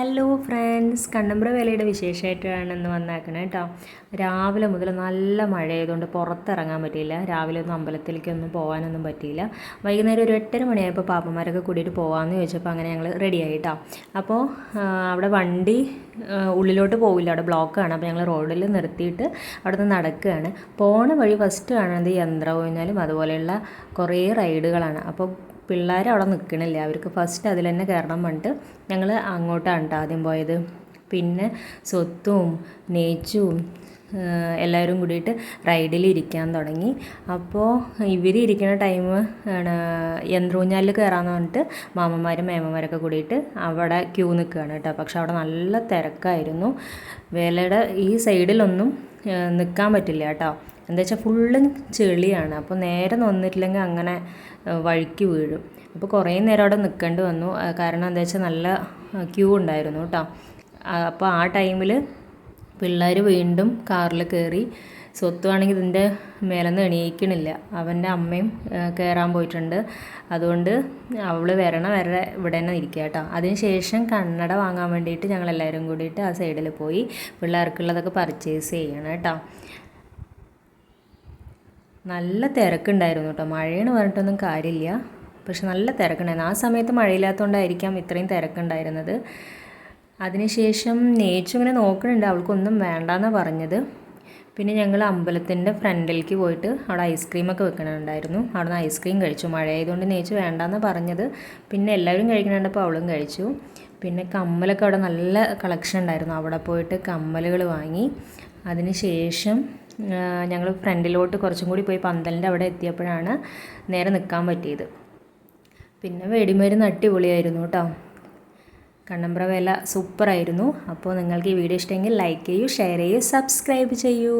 Hello friends Kannambra വേലയുടെ വിശേഷമായിട്ടാണ് ഇന്ന് വന്നേക്കണേ കേട്ടോ. രാവിലെ മുതൽ നല്ല മഴയായതുകൊണ്ട് പുറത്തിറങ്ങാൻ പറ്റിയില്ല. രാവിലെ ഒന്നും അമ്പലത്തിലേക്കൊന്നും പോകാനൊന്നും പറ്റിയില്ല. വൈകുന്നേരം ഒരു എട്ടര മണിയായപ്പോൾ പാപ്പന്മാരൊക്കെ കൂടിയിട്ട് പോകാമെന്ന് ചോദിച്ചപ്പോൾ അങ്ങനെ ഞങ്ങൾ റെഡിയായി കേട്ടോ അപ്പോൾ അവിടെ വണ്ടി ഉള്ളിലോട്ട് പോവില്ല. അവിടെ ബ്ലോക്കാണ് അപ്പോൾ ഞങ്ങൾ റോഡിൽ നിർത്തിയിട്ട് അവിടെ നിന്ന് നടക്കുകയാണ്. പോണ വഴി ഫസ്റ്റ് കാണുന്നത് യന്ത്രം കഴിഞ്ഞാലും അതുപോലെയുള്ള കുറേ റൈഡുകളാണ് അപ്പോൾ പിള്ളേർ അവിടെ നിൽക്കണില്ല അവർക്ക് ഫസ്റ്റ് അതിൽ തന്നെ കയറണം പറഞ്ഞിട്ട് ഞങ്ങൾ അങ്ങോട്ടാണ് ആദ്യം പോയത്. പിന്നെ സ്വത്തും നേച്ചും എല്ലാവരും കൂടിയിട്ട് റൈഡിൽ ഇരിക്കാൻ തുടങ്ങി. അപ്പോൾ ഇവർ ഇരിക്കുന്ന ടൈം ആണ് യന്ത്രൂഞ്ഞാലിൽ കയറാമെന്ന് പറഞ്ഞിട്ട് മാമന്മാരും മേമന്മാരൊക്കെ കൂടിയിട്ട് അവിടെ ക്യൂ നിൽക്കുകയാണ് കേട്ടോ പക്ഷെ അവിടെ നല്ല തിരക്കായിരുന്നു. വേലയുടെ ഈ സൈഡിലൊന്നും നിൽക്കാൻ പറ്റില്ല കേട്ടോ എന്താ വെച്ചാൽ ഫുള്ള് ചെളിയാണ്. അപ്പോൾ നേരെ നിന്നിട്ടില്ലെങ്കിൽ അങ്ങനെ വഴിക്ക് വീഴും. അപ്പോൾ കുറേ നേരം അവിടെ നിൽക്കേണ്ടി വന്നു. കാരണം എന്താ വെച്ചാൽ നല്ല ക്യൂ ഉണ്ടായിരുന്നു കേട്ടോ. അപ്പോൾ ആ ടൈമിൽ പിള്ളേർ വീണ്ടും കാറിൽ കയറി സ്വത്തുവാണെങ്കിൽ ഇതിന്റെ മേലെന്ന് എണീക്കണില്ല. അവന്റെ അമ്മയും കയറാൻ പോയിട്ടുണ്ട്. അതുകൊണ്ട് അവൾ വരണ വരെ ഇവിടെ തന്നെ ഇരിക്കുക കേട്ടോ. അതിന് ശേഷം കണ്ണട വാങ്ങാൻ വേണ്ടിയിട്ട് ഞങ്ങൾ എല്ലാവരും കൂടിയിട്ട് ആ സൈഡിൽ പോയി പിള്ളേർക്കുള്ളതൊക്കെ പർച്ചേസ് ചെയ്യണം കേട്ടോ. നല്ല തിരക്കുണ്ടായിരുന്നു കേട്ടോ. മഴയെന്ന് പറഞ്ഞിട്ടൊന്നും കാര്യമില്ല. പക്ഷെ നല്ല തിരക്കുണ്ടായിരുന്നു. ആ സമയത്ത് മഴയില്ലാത്തതുകൊണ്ടായിരിക്കാം ഇത്രയും തിരക്കുണ്ടായിരുന്നത്. അതിനുശേഷം നേച്ചു ഇങ്ങനെ നോക്കുന്നുണ്ട് അവൾക്കൊന്നും വേണ്ടാന്നാണ് പറഞ്ഞത്. പിന്നെ ഞങ്ങൾ അമ്പലത്തിന്റെ ഫ്രണ്ടിലേക്ക് പോയിട്ട് അവിടെ ഐസ്ക്രീമൊക്കെ വെക്കണുണ്ടായിരുന്നു. അവിടെ നിന്ന് ഐസ്ക്രീം കഴിച്ചു. മഴ ആയതുകൊണ്ട് നേച്ചു വേണ്ടാന്ന് പറഞ്ഞത്. പിന്നെ എല്ലാവരും കഴിക്കണുണ്ടപ്പോൾ അവളും കഴിച്ചു. പിന്നെ കമ്മലൊക്കെ അവിടെ നല്ല കളക്ഷൻ ഉണ്ടായിരുന്നു. അവിടെ പോയിട്ട് കമ്മലുകൾ വാങ്ങി. അതിന് ശേഷം ഞങ്ങൾ ഫ്രണ്ടിലോട്ട് കുറച്ചും കൂടി പോയി പന്തലിന്റെ അവിടെ എത്തിയപ്പോഴാണ് നേരെ നിൽക്കാൻ പറ്റിയത്. പിന്നെ വെടിമരുന്ന് അടിപൊളിയായിരുന്നു കേട്ടോ. കണ്ണമ്പ്ര വേല സൂപ്പറായിരുന്നു. അപ്പോൾ നിങ്ങൾക്ക് ഈ വീഡിയോ ഇഷ്ടമെങ്കിൽ ലൈക്ക് ചെയ്യൂ ഷെയർ ചെയ്യൂ സബ്സ്ക്രൈബ് ചെയ്യൂ.